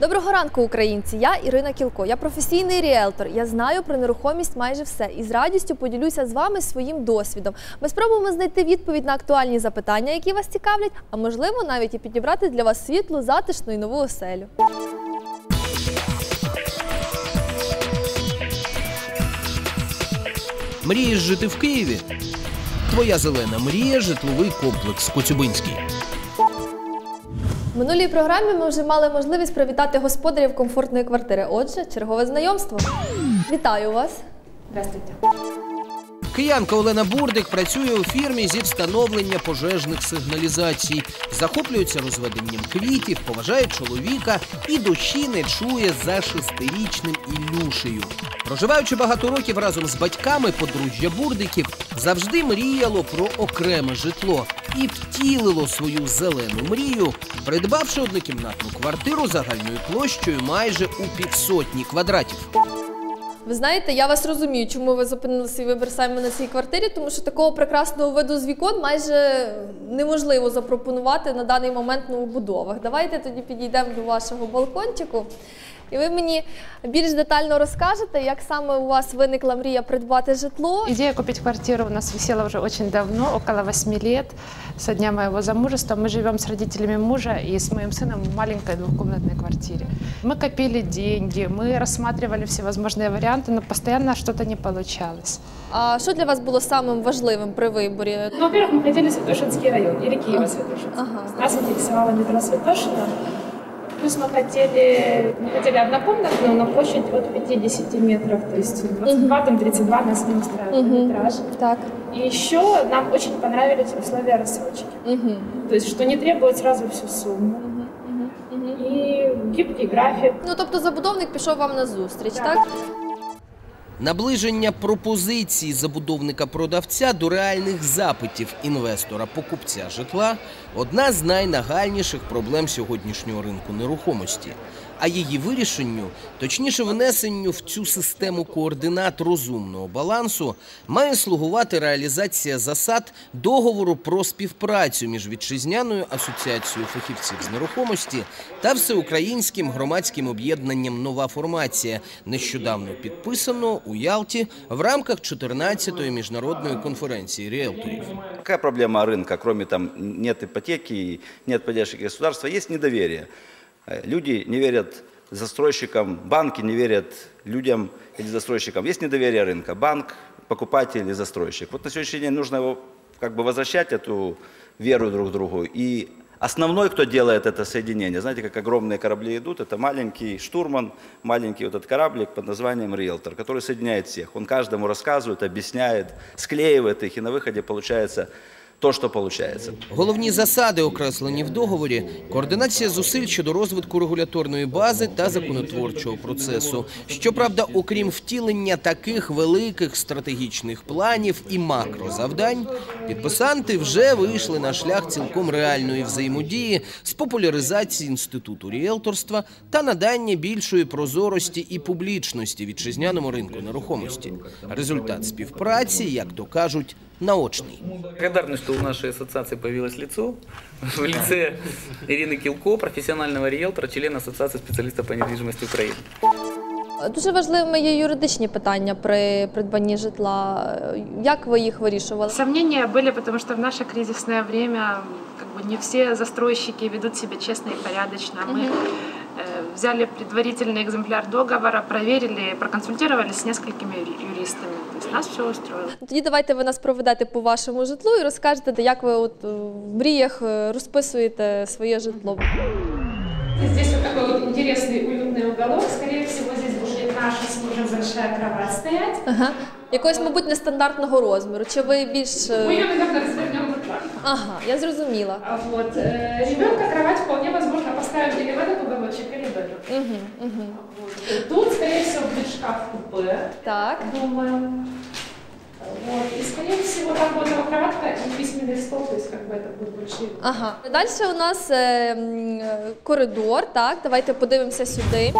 Доброго ранку, українці! Я Ірина Кілко. Я професійний ріелтор. Я знаю про нерухомість майже все і з радістю поділюся з вами своїм досвідом. Ми спробуємо знайти відповідь на актуальні запитання, які вас цікавлять, а можливо навіть і підібрати для вас світлу, затишну і нову оселю. Мрієш жити в Києві? Твоя зелена мрія житловий комплекс Коцюбинський. В минулій програмі ми вже мали можливість привітати господарів комфортної квартири. Отже, чергове знайомство. Вітаю вас! Здравствуйте. Киянка Олена Бурдик працює у фірмі зі встановлення пожежних сигналізацій, захоплюється розведенням квітів, поважає чоловіка і душі не чує за шестирічним Ілюшею. Проживаючи багато років разом з батьками, подружжя Бурдиків завжди мріяло про окреме житло і втілило свою зелену мрію, придбавши однокімнатну квартиру загальною площею майже у півсотні квадратів. Ви знаєте, я вас розумію, чому ви зупинили свій вибір саме на цій квартирі, тому що такого прекрасного виду з вікон майже неможливо запропонувати на даний момент новобудовах. Давайте тоді підійдемо до вашого балкончику. І ви мені більш детально розкажете, як саме у вас виникла мрія придбати житло. Идея купить квартиру у нас висела уже очень давно, около 8 лет, со дня моего замужества. Мы живем с родителями мужа и с моим сыном в маленькой двухкомнатной квартире. Мы копили деньги, мы рассматривали всевозможные варианты, но постоянно что-то не получалось. А що для вас було самим важливим при виборі? Ну, во-первых, мы хотели Святошинский район, или Киево-Святошинск. Ага. Нас интересовало метро Святошина. Плюс мы хотели, мы хотели однокомнатную, на площадь от 50 метров, то есть 22, там 32 нас не устраивает Мгм. метраж. Так. И еще нам очень понравились условия рассрочки. Угу. То есть, что не требует сразу всю сумму. И гибкий график. Ну тобто забудовник пішов вам на зустріч, Так. так? Наближення пропозиції забудовника-продавця до реальних запитів інвестора-покупця житла одна з найнагальніших проблем сьогоднішнього ринку нерухомості. А її вирішенню, точніше внесенню в цю систему координат розумного балансу, має слугувати реалізація засад договору про співпрацю між вітчизняною асоціацією фахівців з нерухомості та всеукраїнським громадським об'єднанням Нова формація, нещодавно підписано у Ялті в рамках 14-ї міжнародної конференції ріелторів. Какая проблема рынка, кроме там нет ипотеки, нет поддержки государства, есть недоверие. Э, Люди не верят застройщикам, банки не верят людям или застройщикам. Есть недоверие рынка, банк, покупатель и застройщик. Вот на сегодняшний день нужно его как бы возвращать эту веру друг к другу. И основной, кто делает это соединение, знаете, как огромные корабли идут, это маленький штурман, маленький вот этот кораблик под названием риэлтор, который соединяет всех. Он каждому рассказывает, объясняет, склеивает их, и на выходе получается то, что получается. Головні засади окреслені в договорі: координація зусиль щодо розвитку регуляторної бази та законотворчого процесу. Щоправда, окрім втілення таких великих стратегічних планів і макрозавдань, підписанти вже вийшли на шлях цілком реальної взаємодії з популяризації інституту ріелторства та надання більшої прозорості і публічності вітчизняному ринку нерухомості. Результат співпраці, як то кажуть, наочний. Благодарны, что у нашей ассоциации появилось лицо в лице Ирины Килко, профессионального риэлтора, члена Ассоциации специалистов по недвижимости Украины. Дуже важливими є юридичні питання при придбанні житла. Як ви їх вирішували? Сомнения были, потому что в наше кризисное время как бы не все застройщики ведут себя честно и порядочно. Мы э, взяли предварительный экземпляр договора, проверили, проконсультировались с несколькими юри- юристами. То есть нас все устроило. Тоді давайте ви нас проведете по вашому житлу і розкажете, де як ви от е, в мріях е, розписуєте своє житло. Здесь вот такой вот интересный уютный уголок. Скорее всего, здесь будет наша с мужем большая кровать стоять. Ага. Якогось, мабуть, нестандартного розміру. Чи ви більш. е, Мы ее, наверное, развернем вот так. Ага, я зрозуміла. А Вот. э, Ребенка кровать вполне возможно поставим или в этот уголочек, или в этот. Угу, угу. Вот. Тут, скорее всего, будет шкаф купе, Так. думаю. Вот. И, скорее всего, там будет кроватка и письменный стол, то есть как бы это будет большие Ага. Далі у нас е, м, е, коридор. Так, давайте подивимося сюди.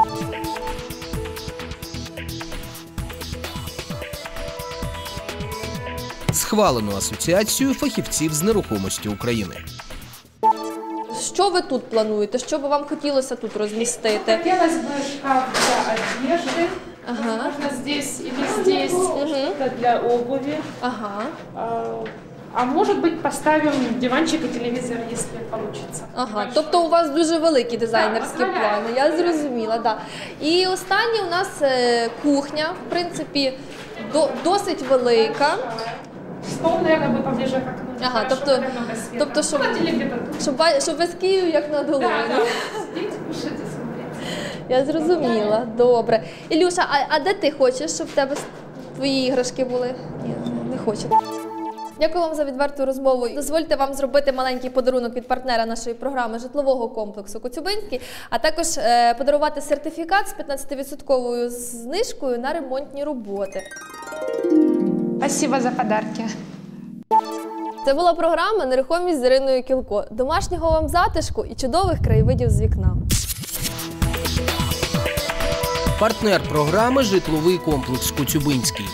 Схвалену асоціацією фахівців з нерухомості України. Що ви тут плануєте? Що би вам хотілося тут розмістити? Хотелось бы шкаф для одежды. Ага. Возможно, здесь или здесь. Мгм. Это для обуви. Ага. А, А может быть, поставим диванчик и телевизор, если получится. Ага, Большой. тобто у вас дуже великі дизайнерські Так, плани. Я зрозуміла, да. І останнє у нас е, кухня, в принципі, до, досить велика. Стол, наверное, будет поближе к окну. Ага, тобто- тобто, щоб-. Щоб, щоб без Київ як на долоні. Я зрозуміла. Добре. Ілюша, а, а де ти хочеш, щоб в тебе твої іграшки були? Ні, не хочу. Дякую вам за відверту розмову. Дозвольте вам зробити маленький подарунок від партнера нашої програми житлового комплексу Коцюбинський, а також е, подарувати сертифікат з 15% знижкою на ремонтні роботи. Спасибо за подарки. Це була програма Нерухомість з Іриною Кілко. Домашнього вам затишку і чудових краєвидів з вікна. Партнер програми житловий комплекс Коцюбинський.